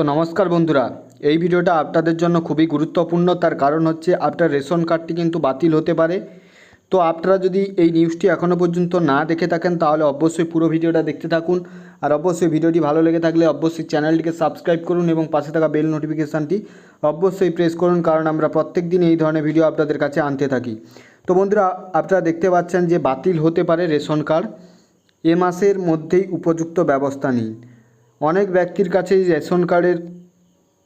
তো নমস্কার বন্ধুরা, এই ভিডিওটা আপনাদের জন্য খুবই গুরুত্বপূর্ণ। তার কারণ হচ্ছে আপনার রেশন কার্ডটি কিন্তু বাতিল হতে পারে। তো আপনারা যদি এই নিউজটি এখনও পর্যন্ত না দেখে থাকেন, তাহলে অবশ্যই পুরো ভিডিওটা দেখতে থাকুন। আর অবশ্যই ভিডিওটি ভালো লেগে থাকলে অবশ্যই চ্যানেলটিকে সাবস্ক্রাইব করুন এবং পাশে থাকা বেল নোটিফিকেশানটি অবশ্যই প্রেস করুন, কারণ আমরা প্রত্যেক দিন এই ধরনের ভিডিও আপনাদের কাছে আনতে থাকি। তো বন্ধুরা, আপনারা দেখতে পাচ্ছেন যে বাতিল হতে পারে রেশন কার্ড। এ মাসের মধ্যেই উপযুক্ত ব্যবস্থা নিন। অনেক ব্যক্তির কাছেই রেশন কার্ডের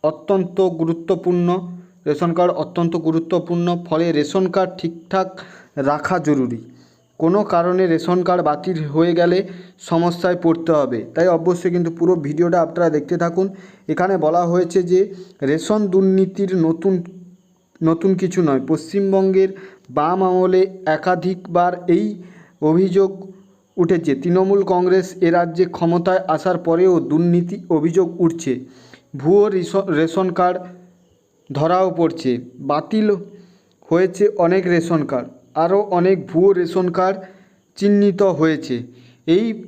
অত্যন্ত গুরুত্বপূর্ণ, রেশন কার্ড অত্যন্ত গুরুত্বপূর্ণ, ফলে রেশন কার্ড ঠিকঠাক রাখা জরুরি। কোনো কারণে রেশন কার্ড বাতিল হয়ে গেলে সমস্যায় পড়তে হবে। তাই অবশ্যই কিন্তু পুরো ভিডিওটা আপনারা দেখতে থাকুন। এখানে বলা হয়েছে যে, রেশন দুর্নীতির নতুন নতুন কিছু নয়। পশ্চিমবঙ্গের বাম আমলে একাধিকবার এই অভিযোগ উঠেছে। তৃণমূল কংগ্রেস এ রাজ্যে ক্ষমতায় আসার পরেও দুর্নীতি অভিযোগ উঠছে। ভুয়ো রেশন- কার্ড ধরাও পড়ছে। বাতিল হয়েছে অনেক রেশন কার্ড। আরও অনেক ভুয়ো রেশন কার্ড চিহ্নিত হয়েছে। এই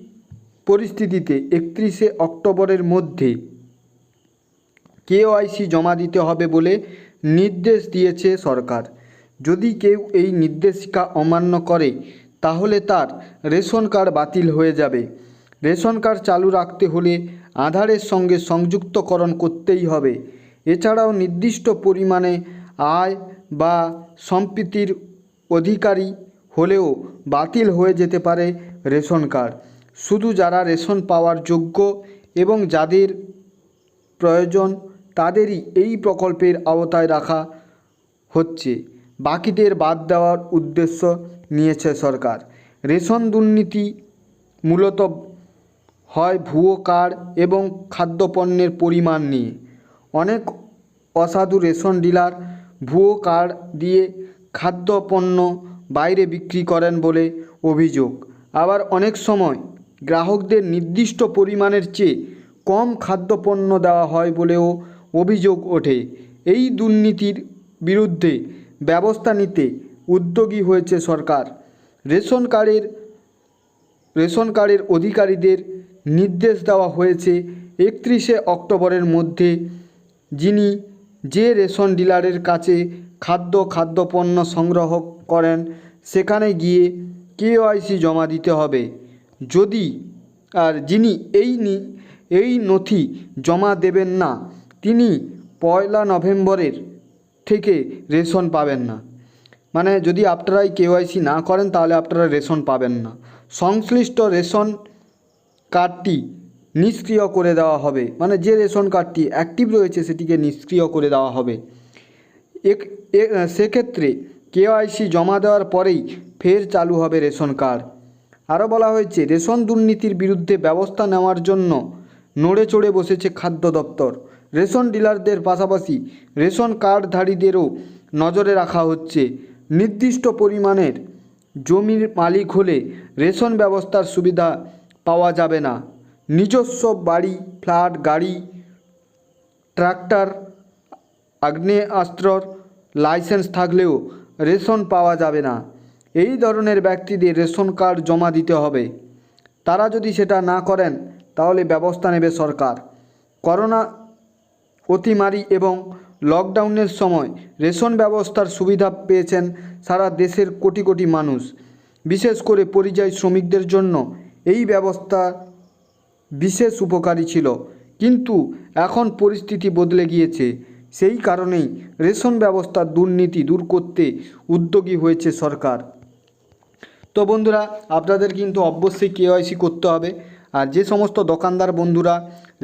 পরিস্থিতিতে একত্রিশে অক্টোবরের মধ্যে কেওআইসি জমা দিতে হবে বলে নির্দেশ দিয়েছে সরকার। যদি কেউ এই নির্দেশিকা অমান্য করে তাহলে তার রেশন কার্ড বাতিল হয়ে যাবে। রেশন কার্ড চালু রাখতে হলে আধারের সঙ্গে সংযুক্তকরণ করতেই হবে। এছাড়াও নির্দিষ্ট পরিমাণে আয় বা সম্পত্তির অধিকারী হলেও বাতিল হয়ে যেতে পারে রেশন কার্ড। শুধু যারা রেশন পাওয়ার যোগ্য এবং যাদের প্রয়োজন তাদেরই এই প্রকল্পের আওতায় রাখা হচ্ছে। বাকিদের বাদ দেওয়ার উদ্দেশ্য নিয়েছে সরকার। রেশন দুর্নীতি মূলত হয় ভুয়ো কার্ড এবং খাদ্যপণ্যের পরিমাণ নিয়ে। অনেক অসাধু রেশন ডিলার ভুয়ো কার্ড দিয়ে খাদ্যপণ্য বাইরে বিক্রি করেন বলে অভিযোগ। আবার অনেক সময় গ্রাহকদের নির্দিষ্ট পরিমাণের চেয়ে কম খাদ্যপণ্য দেওয়া হয় বলেও অভিযোগ ওঠে। এই দুর্নীতির বিরুদ্ধে ব্যবস্থা নিতে উদ্যোগী হয়েছে সরকার। রেশন কার্ডের রেশন কার্ডের অধিকারীদের নির্দেশ দেওয়া হয়েছে একত্রিশে অক্টোবরের মধ্যে। যিনি যে রেশন ডিলারের কাছে খাদ্য, খাদ্যপণ্য সংগ্রহ করেন, সেখানে গিয়ে কেওআইসি জমা দিতে হবে। যদি, আর যিনি এই এই নথি জমা দেবেন না, তিনি পয়লা নভেম্বরের থেকে রেশন পাবেন না। মানে যদি আপনারা কেওয়াইসি না করেন, তাহলে আপনারা রেশন পাবেন না। সংশ্লিষ্ট রেশন কার্ডটি নিষ্ক্রিয় করে দেওয়া হবে। মানে যে রেশন কার্ডটি অ্যাক্টিভ রয়েছে, সেটিকে নিষ্ক্রিয় করে দেওয়া হবে। এক সেক্ষেত্রে কেওয়াইসি জমা দেওয়ার পরেই ফের চালু হবে রেশন কার্ড। আরও বলা হয়েছে, রেশন দুর্নীতির বিরুদ্ধে ব্যবস্থা নেওয়ার জন্য নড়ে চড়ে বসেছে খাদ্য দপ্তর। রেশন ডিলারদের পাশাপাশি রেশন কার্ডধারীদেরও নজরে রাখা হচ্ছে। নির্দিষ্ট পরিমাণের জমির মালিক হলে রেশন ব্যবস্থার সুবিধা পাওয়া যাবে না। নিজস্ব বাড়ি, ফ্ল্যাট, গাড়ি, ট্রাক্টর, আগ্নেয়াস্ত্রর লাইসেন্স থাকলেও রেশন পাওয়া যাবে না। এই ধরনের ব্যক্তিদের রেশন কার্ড জমা দিতে হবে। তারা যদি সেটা না করেন, তাহলে ব্যবস্থা নেবে সরকার। করোনা অতিমারি এবং লকডাউনের সময় রেশন ব্যবস্থার সুবিধা পেয়েছেন সারা দেশের কোটি কোটি মানুষ। বিশেষ করে পরিযায়ী শ্রমিকদের জন্য এই ব্যবস্থা বিশেষ উপকারী ছিল। কিন্তু এখন পরিস্থিতি বদলে গিয়েছে। সেই কারণেই রেশন ব্যবস্থার দুর্নীতি দূর করতে উদ্যোগী হয়েছে সরকার। তো বন্ধুরা, আপনাদের কিন্তু অবশ্যই কেওয়াইসি করতে হবে। আর যে সমস্ত দোকানদার বন্ধুরা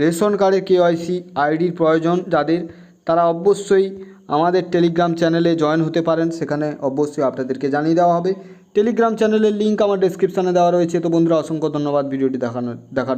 রেশন কার্ডে কেওয়াইসি আইডির প্রয়োজন যাদের, তারা অবশ্যই আমাদের টেলিগ্রাম চ্যানেলে জয়েন হতে পারেন। সেখানে অবশ্যই আপনাদেরকে জানিয়ে দেওয়া হবে। টেলিগ্রাম চ্যানেলের লিঙ্ক আমার ডেসক্রিপশানে দেওয়া রয়েছে। তো বন্ধুরা, অসংখ্য ধন্যবাদ ভিডিওটি দেখানো দেখার